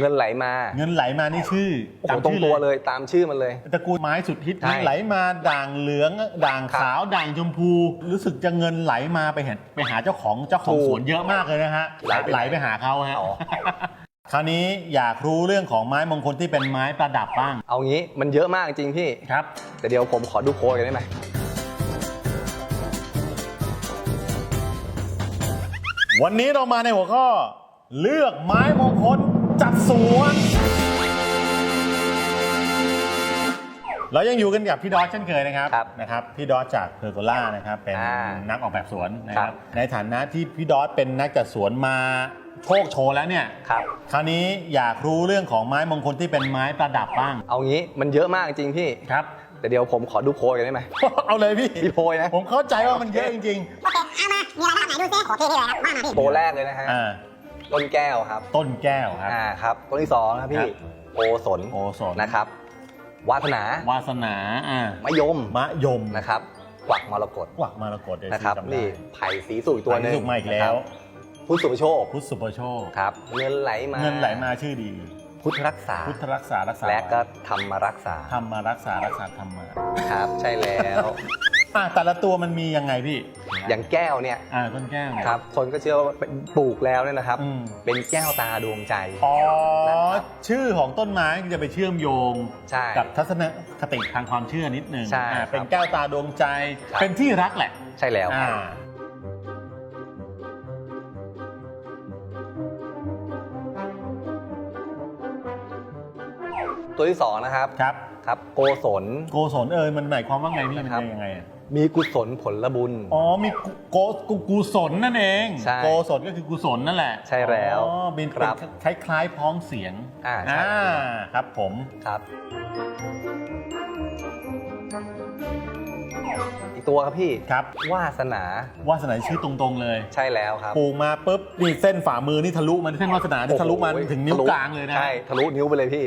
เงินไหลมาเงินไหลมานี่ชื่อโอ้โหตรงตัวเลยตามชื่อมันเลย ตระกูลไม้สุดฮิตใช่ ไหลมาด่างเหลืองด่างครับขาวด่างชมพู รู้สึกจะเงินไหลมาไปเห็นไปหาเจ้าของเจ้าของถูกสวนเยอะมากเลยนะฮะไหลไปไหลไปหาเขาฮะอ๋อคราวนี้อยากรู้เรื่องของไม้มงคลที่เป็นไม้ประดับบ้างเอางี้มันเยอะมากจริงพี่ ครับ แต่เดี๋ยวผมขอดูโพยกันได้ไหมวันนี้เรามาในหัวข้อ เลือกไม้มงคลจัดสวนเรายังอยู่กันกับพี่ดอสเช่นเคยนะครับครับนะครับพี่ดอสจากเพอร์โกล่านะครับเป็นอ่านักออกแบบสวนนะคครัรับ บ ในฐานะที่พี่ดอสเป็นนักจัดสวนมาโชคโชว์แล้วเนี่ยครับ คราวนี้อยากรู้เรื่องของไม้มงคลที่เป็นไม้ประดับบ้างเอางี้มันเยอะมากจริงพี่ ครับ แต่เดี๋ยวผมขอดูโพยกันได้ไหม เอาเลยพี่มีโพยนะ ผมเข้าใจว่ามันเยอะจริง โอเค เอามา มีอะไรบ้างไหนดูซิขอเทนี่เลยครับว่ามาพี่ โพยแรกเลยนะฮะ ๆอ่า ต้นแก้วครับต้นแก้วครับ อ่าครับต้นที่สองครับคพี่รับ โอสนโอสนนะครับ วาสนาวาสนาอ่ามะยมมะยมนะครับกวักมรกตกวักมรกตเดี๋ยวนะครับจำได้นี่ไผ่สีสุกอีกตัวหนึงไผ่สีสุกมาอีกแล้วนะครับพุทธสุภโชคพุทธสุปโชคครับเงินไหลมาเงินไหลมาชื่อดี พุทธรักษา พุทธรักษารักษาและก็ธรรมรักษาทำมารักษารักษาทำมา ครับ ใช่แล้ว อะแต่ละตัวมันมียังไงพี่ อย่างแก้วเนี่ยอ่าต้นแก้วเนี่ยครับ คนก็เชื่อว่าเป็นปลูกแล้วเนี่ยนะครับ อืมเป็นแก้วตาดวงใจ อ๋อ นะครับ ชื่อของต้นไม้จะไปเชื่อมโยง ใช่ กับทัศนคติทางความเชื่อนิดนึงใช่อ่าครับเป็นแก้วตาดวงใจ ครับ เป็นที่รักแหละใช่แล้ว อ่าตัวที่สองนะครับครับ ครับโกศล โกศลเอยมันหมายความว่าไงพี่มันนะครับ เป็นยังไงอะ มีกุศลผลบุญ อ๋อ มีกุโกกุกุศลนั่นเอง ใช่โกศลก็คือกุศลนั่นแหละใช่แล้วอ๋อเป็นครับคล้ายๆพ้องเสียงอ่าใช่ ครับผมครับ อีกตัวครับพี่ครับ วาสนาวาสนาชื่อตรงๆเลยใช่แล้วครับปลูกมาปุ๊บนี่เส้นฝ่ามือนี่ทะลุมันเส้นวาสนานี่ทะลุมาถึงนิ้วกลางเลยนะใช่ทะลุนิ้วไปเลยพี่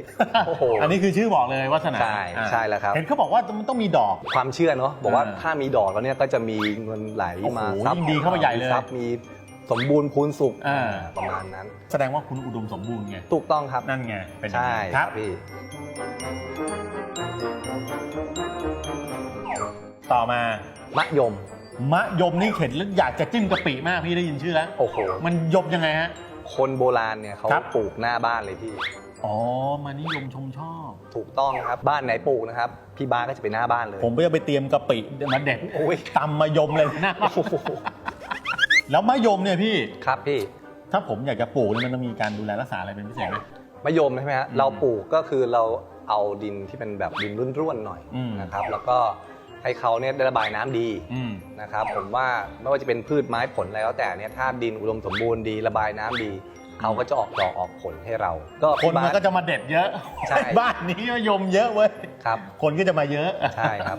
โอ้โหอันนี้คือชื่อบอกเลยวาสนาใช่อ่าใช่แล้วครับเห็นเขาบอกว่ามันต้องมีดอกความเชื่อเนาะบอกว่าอ่าถ้ามีดอกแล้วเนี่ยก็จะมีเงินไหลมาโอ้โหทรัพยิ่ย์งดีเข้าไปใหญ่เลยทรัพย์มีสมบูรณ์พูนสุขอ่าประมาณนั้น แสดงว่าคุณอุดมสมบูรณ์ไงถูกต้องครับนั่นไงเป็นอย่างใช่นั้นคครัรับบพี่ ต่อมามะยม มะยมนี่เห็นแล้วอยากจะจิ้มกะปิมากพี่ได้ยินชื่อแล้ว โอ้โห มันยมยังไงฮะ คนโบราณเนี่ยเขาครับ ปลูกหน้าบ้านเลยพี่ อ๋อ มานิยมชมชอบ ถูกต้องครับ บ้านไหนปลูกนะครับ พี่บ้านก็จะไปหน้าบ้านเลยผมก็จะไปเตรียมกะปิมาเด็ดโอ้ยตำมะยมเลยนะ โอ้โหแล้วมะยมเนี่ยพี่ ครับพี่ ถ้าผมอยากจะปลูกเนี่ยมันต้องมีการดูแลรักษาอะไรเป็นพิเศษไหม มะยมใช่ไหมฮะ อืมเราปลูกก็คือเราเอาดินที่เป็นแบบดินร่วนๆหน่อยอืมนะครับ แล้วก็ ให้เขาเนี่ยได้ระบายน้ำดีอืม นะครับผมว่าไม่ว่าจะเป็นพืชไม้ผลอะไรแล้วแต่เนี่ยถ้าดินอุดมสมบูรณ์ดีระบายน้ำดี เขาก็จะออกดอกออกผลให้เรา ก็คนพี่มันบาสก็จะมาเด็ดเยอะ ใช่ บ้านนี้มะยมเยอะเว้ย ครับ คนก็จะมาเยอะ ใช่ครับ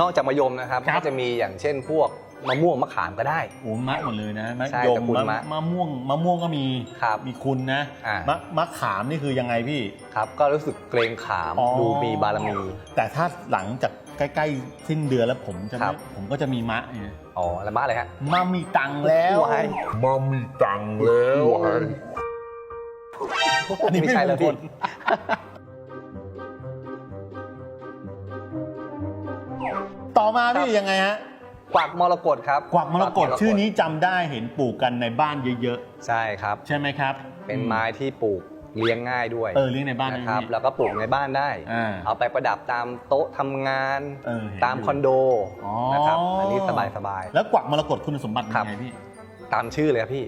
นอกจากมะยมนะครับครับ ก็จะมีอย่างเช่นพวก มะม่วงมะขามก็ได้ โอ้มะหมดเลยนะมะใช่ยมตระกูลมะมะมะม่วงมะม่วงก็มีครับมีคุณนะอ่าม มะมะขามนี่คือยังไงพี่ ครับก็รู้สึกเกรงขามอ๋อ ดูมีบารมี แต่ถ้าหลังจากใกล้ๆสิ้นเดือนแล้วผมจะครัไม่บ ผมก็จะมีมะเนี่ยอ๋อแล้วมะอะไรฮะมามีตังค์แล้วว้ายมามีตังค์แล้วอันนี้ไม่ไม่ใช่ใช่แล้แล้ววพี่พี่ต่อมาพี่ยังไงฮะ กวักมรกตครับกวักมรกตชื่อนี้จำได้เห็นปลูกกันในบ้านเยอะใช่ครับ ๆ ใช่ไหมครับเป็นไม้ที่ปลูกเลี้ยงง่ายด้วยเออเลี้ยงในบ้านนะครับได้ไหมแล้วก็ปลูกในบ้านได้ อ่า เอาไปประดับตามโต๊ะทำงาน เออเห็นตามอยู่คอนโดอ๋อ นะครับอันนี้สบายสบายๆแล้วกวักมรกตคุณสมบัติเป็นครับ ไงพี่ตามชื่อเลยครับพี่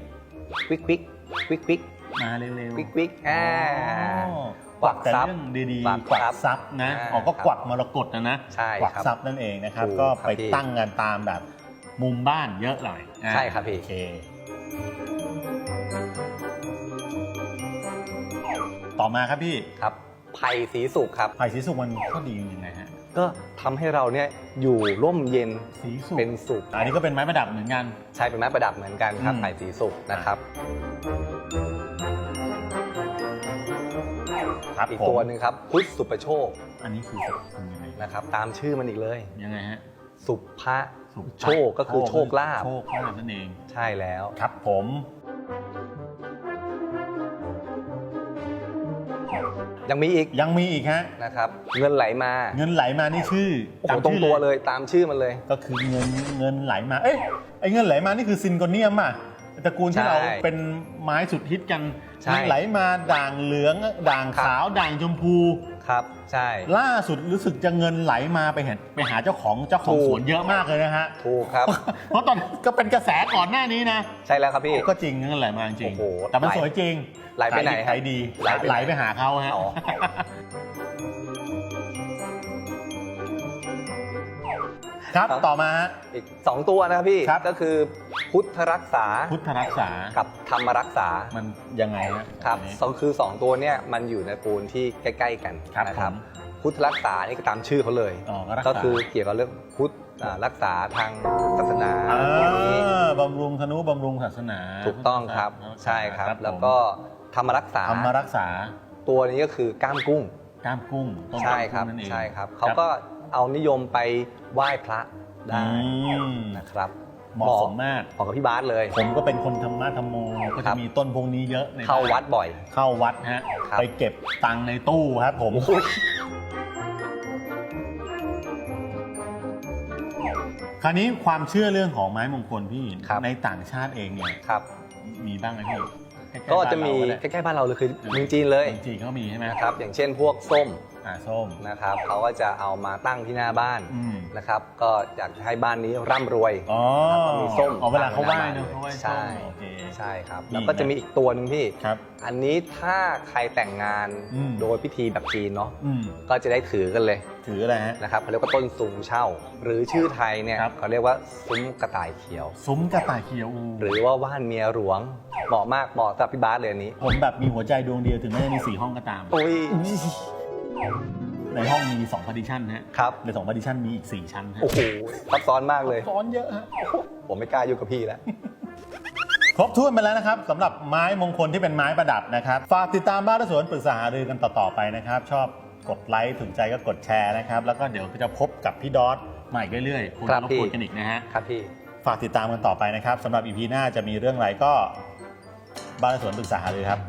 ควิกควิกควิกควิกมาเร็วควิกควิกอ่า กวักแต่กวักทรัพย์เรื่องดีกวักๆกวักทรัพย์นะอ่าอ๋อก็ครับกวักมรกตนะนะใช่กวักครับทรัพย์นั่นเองนะครับถูกก็ครับไปพี่ตั้งกันตามแบบมุมบ้านเยอะหน่อยอ่าใช่ครับพี่โอเคต่อมาครับพี่ครับไผ่สีสุกครับไผ่สีสุกมันข้อดียังไงฮะก็ทำให้เราเนี่ยอยู่ร่มเย็นสีสุกเป็นสุขอันนี้ก็เป็นไม้ประดับเหมือนกัน ใช้เป็นไม้ประดับเหมือนกันครับอืมไผ่สีสุกนะครับ ครับอีกผม ตัวหนึ่งครับพุทธสุปโชคอันนี้คือคือยังไงนะครับตามชื่อมันอีกเลย ยังไงฮะสุภะ สุภะโชคก็คือโชคลาภ โชคลาภนั่นเอง ใช่แล้ว ครับผม ยังมีอีกยังมีอีกฮะ นะครับเงินไหลมาเงินไหลมานี่ชื่อโอ้โหามตรงชื่อตัวเลยตามชื่อมันเลย ก็คือเงินเงินไหลมา เอ้ยไอ้เงินไหลมานี่คือซินโกเนียมอะ ตระกูลที่ใช่เราเป็นไม้สุดฮิตกันใช่เงินไหลมาด่างเหลืองด่างครับขาวด่างชมพู ครับ ใช่ ล่าสุดรู้สึกจะเงินไหลมาไปเห็นไปหาเจ้าของเจ้าของถูก สวนเยอะมากเลยนะฮะ ถูกครับ เพราะตอนก็เป็นกระแสก่อนหน้านี้นะ ใช่แล้วครับพี่ ก็จริงเงินไหลมาจริง โอ้โหแต่มันไหลสวยจริงไหลไปไหนขายดีไหลไปไหนไหลไปหาเขาฮะ อ๋อ ครับต่อมาฮะ อีก 2 ตัวนะครับพี่ ครับ ก็คือพุทธรักษาพุทธรักษา กับธรรมรักษา มันยังไงฮะครับอันนี้ สองคือ 2 ตัวเนี่ยมันอยู่ในปูนที่ใกล้ ๆ กันครับนะครับผม พุทธรักษานี่ก็ตามชื่อเขาเลย อ๋อก็รักษาก็คือเกี่ยวกับเรื่องพุทธอ่ารักษาทางศาสนาอ่อย่างนี้าบำรุงธนุบำรุงศาสนาถูกต้องครับพุทธรักษาใช่ครับผมแล้วก็ธรรมรักษา ธรรมรักษาตัวนี้ก็คือก้ามกุ้งก้ามกุ้งต้นใช่ครับก้ามกุ้งนั่นเองใช่ครับเขาก็ เอานิยมไปไหว้พระได้อืม นะครับเหมาะสมมาก เหมาะกับพี่บาสเลย ผมก็เป็นคนธรรมะธรรมโมก็ครัจะบ มีต้นพวกนี้เยอะในเข้าบ้นวัดบ่อย เข้าวัดฮะ ครับ ไปเก็บตังค์ในตู้ครับผม คราวนี้ความเชื่อเรื่องของไม้มงคลพี่ ครับ ในต่างชาติเองเนี่ยครับ มีบ้างไหมพี่ใล้ๆก็จะมีบ้านเราใกล้ๆบ้านเราเลยคือเมืองจีนเลยเมืองจีนเขามีใช่ไหมนะครับอย่างเช่นพวกส้มอ่าส้ม นะครับเขาก็จะเอามาตั้งที่หน้าบ้านอืม นะครับ ก็อยากจะให้บ้านนี้ร่ำรวย อ๋อแล้วก็มีส้มอ๋อเวลาเขาไหว้ตั้งเนอะหน้าเขาไหว้ใช่ส้มโอเค ใช่ครับมีแล้วก็จะมีอีกตัวหนึ่งพี่ ครับ อันนี้ถ้าใครแต่งงานอืม โดยพิธีแบบจีนเนาะอืมก็จะได้ถือกันเลยถืออะไรฮะ นะครับเขาเรียกว่าต้นซุงเช่า หรือชื่อไทยเนี่ยครับ เขาเรียกว่าซุ้มกระต่ายเขียว ซุ้มกระต่ายเขียวอูหรือว่าว่านเมียหลวงเหมาะมากเหมาะสำหรับพี่บาสเลยอันนี้ผมแบบมีหัวใจดวงเดียวถึงแม้จะมีสี่ห้องก็ตาม อุ้ย ในห้องมี2 partition นะฮะครับ ใน2 partition มีอีก 4 ชั้นฮะโอ้โหซับซ้อนมากเลย ซ้อนเยอะฮะผมไม่กล้าอยู่กับพี่แล้ว ครบถ้วนไปแล้วนะครับสำหรับไม้มงคลที่เป็นไม้ประดับนะครับ ฝากติดตามบ้านและสวนปรึกษาหารือกันต่อ ๆ ไปนะครับ ชอบกดไลค์ถึงใจก็กดแชร์นะครับ แล้วก็เดี๋ยวจะพบกับพี่ดอทใหม่เรื่อยๆคุณครับรบพี่กวนกันอีกนะฮะ ครับพี่ ฝากติดตามกันต่อไปนะครับสำหรับอีพีหน้าจะมีเรื่องอะไรก็บ้านและสวนปรึกษาหารือครับ